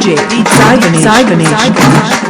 DJ Cybernation.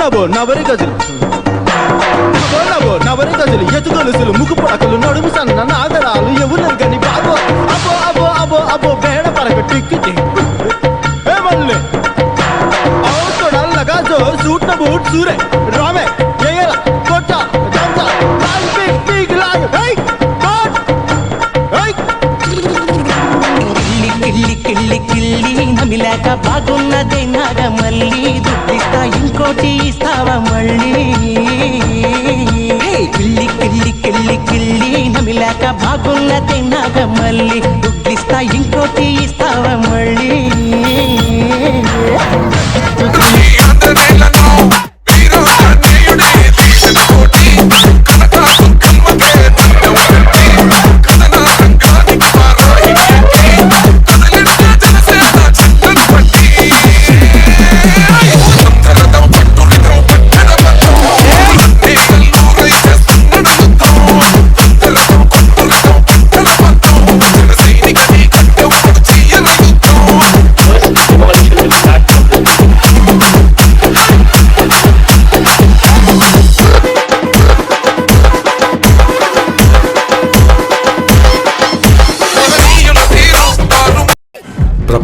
నవో నవరి గజలు. నవో నవరి గజలు ఎత్తు గొలుసులు ముక్కు పడకలు నడుము సన్న నాగరాలు ఎవరు గని బాబో అబో అబో అబో అబో బేడ పడక టిక్కి జో బూట్ సూరే. రామే ఏయల కొట్ట దంత కిల్లి కిల్లి కిల్లి కిల్లి నమిలాక బాగున్నదే. మళ్ళీ. కిల్లి కిల్లి కిల్లి కిల్లి నమిలాక బాగున్నదే నాగ మళ్ళీ. దుడ్డిస్తా ఇంకోటి ఇస్తావా మళ్ళీ.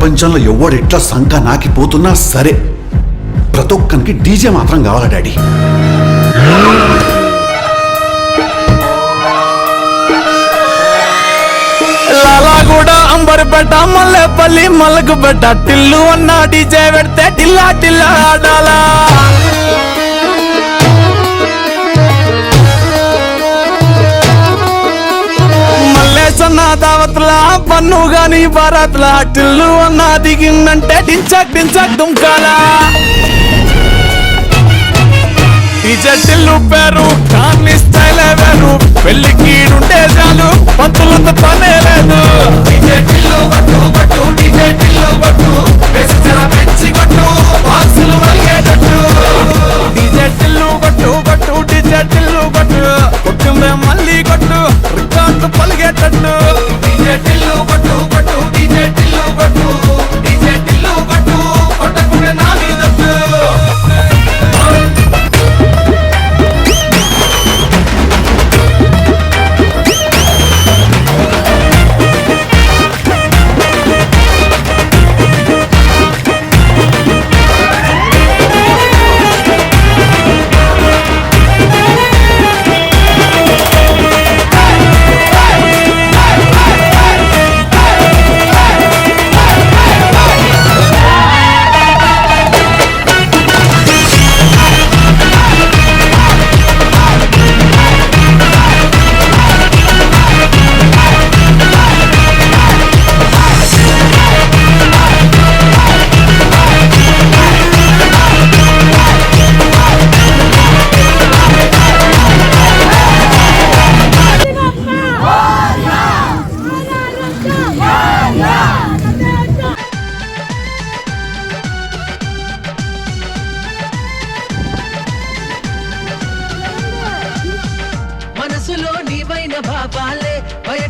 ప్రపంచంలో ఎవడెట్లా సంక నాకిపోతున్నా సరే ప్రతి ఒక్కరికి డీజే మాత్రం కావాలా డాడీ? లాలాగూడ అంబర్పేట మల్లెపల్లి మల్లకుపేట టిల్లు అన్న డీజే పెడితే టిల్లా టిల్లా ఆడాలా? మల్లేసన్న దావత్లా పన్ను గాని భారత్ల టిల్లు అన్న దిగిందంటే డించక్ డించక్ దుంకాలా. డీజే పేరు కానీ స్టైల్ వేరు. పెళ్ళికి ఉంటే చాలు పంతులతో పనే లేదు. డీజే టిల్లు కొట్టు కొట్టు డీజే టిల్లు కొట్టు బేసి పెంచి కొట్టు బాక్సులు మలిగేటట్టు. డీజే టిల్లు కొట్టు కొట్టు డీజే టిల్లు కొట్టు మళ్ళీ కొట్టు రికార్డు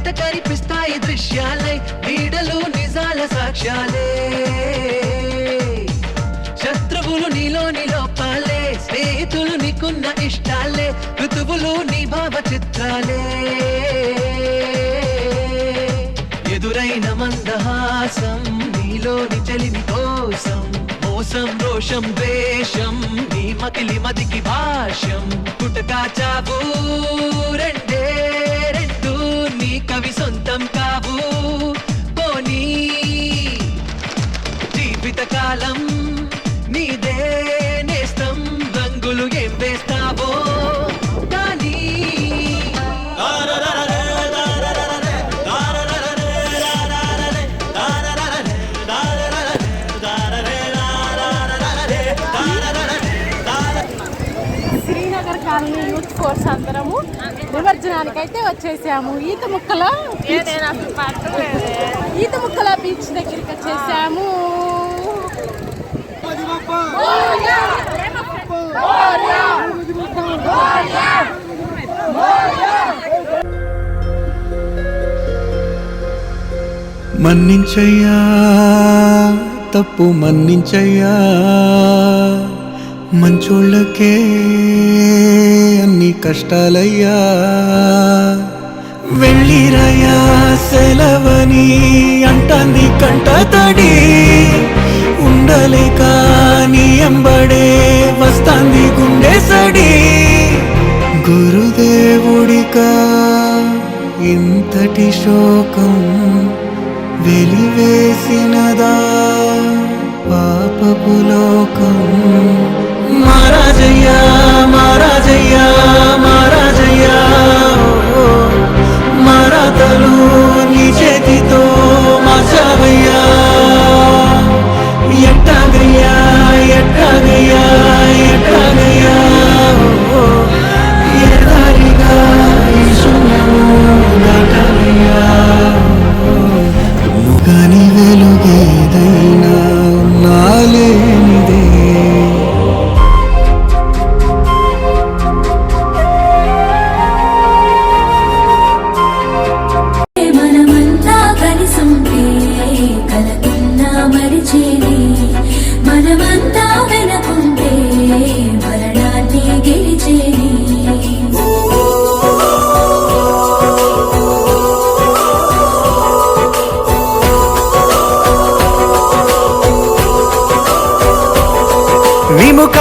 కంట కనిపిస్తాయి దృశ్యాలై నీడలు నిజాల సాక్ష్యాలే. శత్రువులు నీలోని లోపాలే స్నేహితులు నీకున్న ఇష్టాలే ఋతువులు నీ భావ చిత్రాలే. ఎదురైన మందహాసం నీలోని చలిమి కోసం మోసం రోషం ద్వేషం నీ మకిలి మదికి భాష్యం పుటకా చావు రెండు సొంతం కావు. ఫోర్స్ అందరము నిమజ్జనానికి అయితే వచ్చేసాము. ఈత ముక్కల ఈత ముక్కల బీచ్ దగ్గరికి వచ్చేసాము. మన్నించయ్యా తప్పు మన్నించయ్యా మంచోళ్ళకే నీ కష్టాలయ్యా. వెళ్ళిరయ్యా సెలవని అంటాంది కంట తడి. ఉండలేక నీ ఎంబడే వస్తాంది గుండె సడి. గురుదేవుడికా ఇంతటి శోకం వెలివేసినదా. పాపపు ಮಾತಲೂ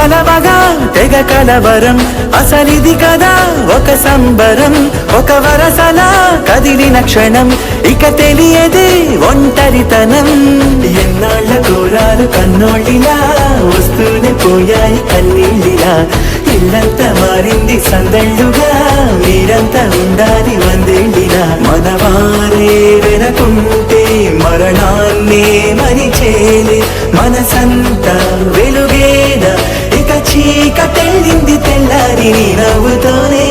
కలవగా తెగ కలవరం. అసలిది కదా ఒక సంబరం. ఒక వరసలా కదిలిన క్షణం. ఇక తెలియదే ఒంటరితనం. ఎన్నాళ్ళ కూరాలు కన్నోళ్ళిలా వస్తూనే పోయాయి కన్నీళ్ళిలా. ఇల్లంతా మారింది సందళ్ళుగా మీరంతా ఉండాలి వందేళ్ళిలా. మనవారే వెనకుంటే మరణాన్నే మరిచేలే. మనసంతా వెలుగేన చీకటెళ్ళింది తెల్లారి నవ్వుతోనే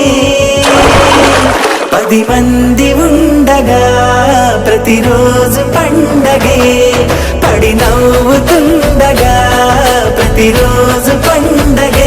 పది మంది ఉండగా ప్రతిరోజు పండగే. పడి నవ్వుతుండగా ప్రతిరోజు పండగే.